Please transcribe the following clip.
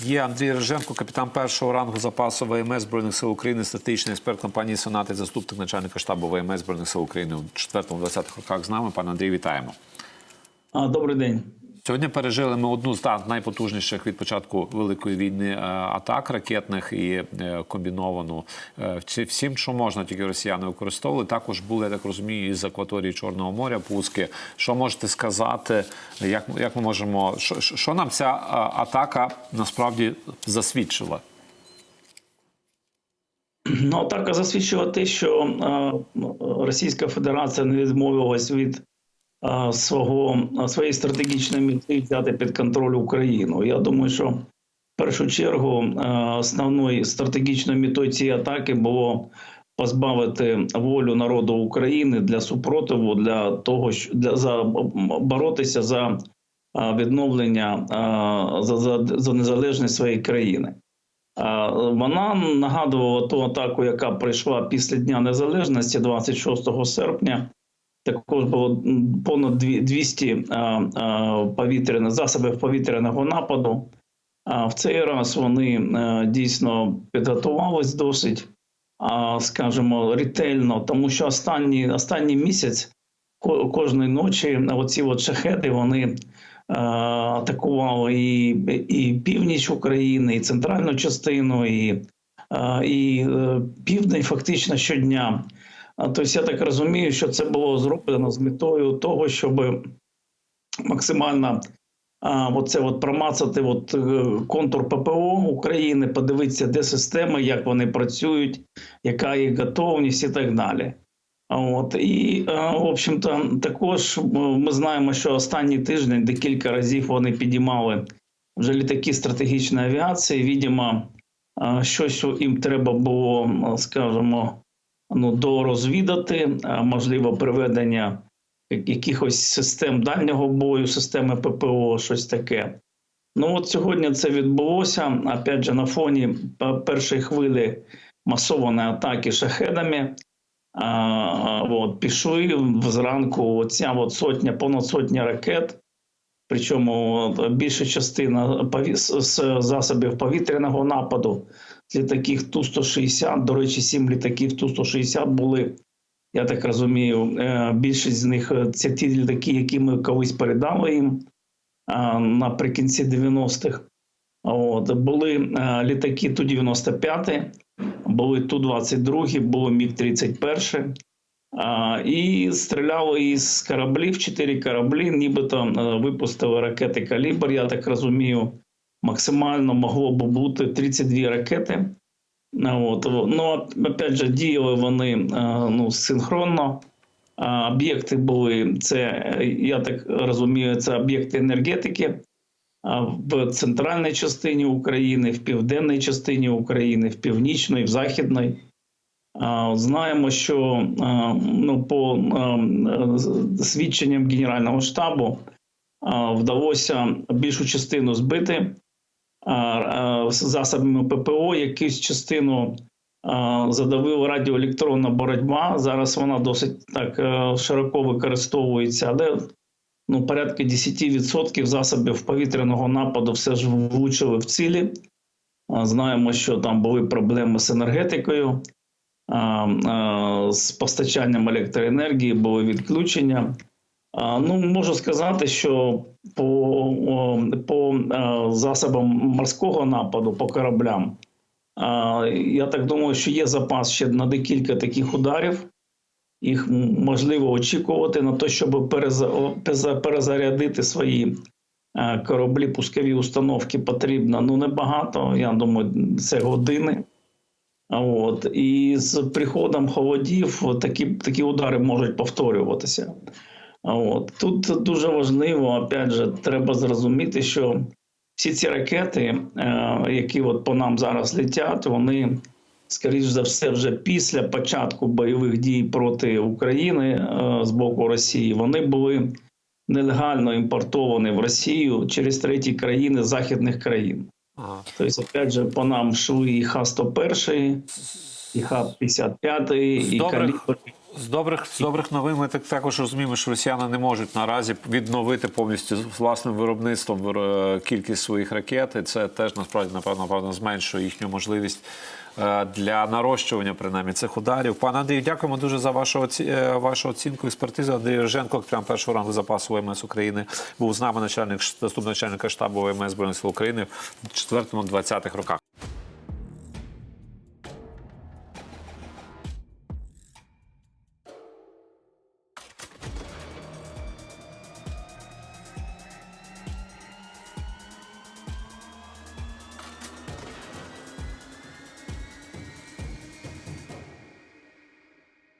Є Андрій Реженко, капітан першого рангу запасу ВМС Збройних сил України, статичний експерт компанії Сонати, заступник начальника штабу ВМС Збройних сил України у 4-20 роках з нами. Пане Андрій, вітаємо. Добрий день. Сьогодні пережили ми одну з найпотужніших від початку великої війни е, атак ракетних і е, комбіновану. Е, Всім, що можна, тільки росіяни використовували. Також були, я так розумію, із акваторії Чорного моря пуски. Що можете сказати? Як, як ми можемо, що, що нам ця атака насправді засвідчила? Ну, атака засвідчила те, що Російська Федерація не відмовилась від свого своєї стратегічної мети взяти під контроль Україну. Я думаю, що в першу чергу основною стратегічною метою цієї атаки було позбавити волю народу України для супротиву, для того, що для за боротися за відновлення за, за, за незалежність своєї країни. Вона нагадувала ту атаку, яка прийшла після Дня Незалежності 26 серпня. Також було понад дві- 200 а, а, повітряних засобів повітряного нападу. А в цей раз вони е, дійсно підготувались досить, скажімо, ретельно, тому що останній, останній місяць кожної ночі оці от шахеди вони е, атакували і, і північ України, і центральну частину, і, е, і південь фактично щодня. Тобто я так розумію, що це було зроблено з метою того, щоб максимально а, оце от промацати от, е, контур ППО України, подивитися, де системи, як вони працюють, яка їх готовність і так далі. От і в общем-то, також е, ми знаємо, що останній тиждень декілька разів вони підіймали вже літаки стратегічної авіації. Відомо, щось їм треба було, скажімо, ну дорозвідати, можливо, приведення якихось систем дальнього бою, системи ППО, щось таке. Ну от сьогодні це відбулося. Опять же, на фоні першої хвилі масованої атаки шахедами. А, от, пішли зранку оця от сотня, понад сотня ракет. Причому більша частина з засобів повітряного нападу літаків Ту-160. До речі, сім літаків Ту-160 були. Я так розумію, е, більшість з них е, це ті літаки, які ми колись передали їм наприкінці 90-х. От, були е, літаки Ту-95, були Ту-22, було Міг-31. А, і стріляли із кораблів, чотири кораблі, нібито е, випустили ракети «Калібр», я так розумію, максимально могло б бути 32 ракети. От. Ну, опять же, діяли вони ну, синхронно. Об'єкти були, це, я так розумію, це об'єкти енергетики в центральній частині України, в південній частині України, в північній, в західній. Знаємо, що ну, по свідченням Генерального штабу вдалося більшу частину збити засобами ППО, якусь частину задавила радіоелектронна боротьба. Зараз вона досить так е, широко використовується, але ну, порядка 10% засобів повітряного нападу все ж влучили в цілі. Знаємо, що там були проблеми з енергетикою, з постачанням електроенергії, були відключення. Ну, можу сказати, що по, по е, засобам морського нападу, по кораблям, я так думаю, що є запас ще на декілька таких ударів. Їх можливо очікувати на те, щоб перезарядити свої е, кораблі, пускові установки потрібно. Ну, небагато. Я думаю, це години. От. І з приходом холодів такі, такі удари можуть повторюватися. От. Тут дуже важливо, опять же, треба зрозуміти, що всі ці ракети, е, які от по нам зараз летять, вони, скоріш за все, вже після початку бойових дій проти України е, з боку Росії, вони були нелегально імпортовані в Росію через треті країни західних країн. Ага. Тобто, опять же, по нам йшли і Х-101, і Х-55, і калібр. З добрих, з добрих новин ми так також розуміємо, що росіяни не можуть наразі відновити повністю власним виробництвом кількість своїх ракет. І це теж насправді напевно, напевно зменшує їхню можливість е, для нарощування принаймні цих ударів. Пане Андрію, дякуємо дуже за вашу, оці... е, вашу оцінку експертизи. Андрій Роженко, капітан першого рангу запасу ВМС України, був з нами начальник заступник начальника штабу ВМС Збройних сил України в 4-20-х роках.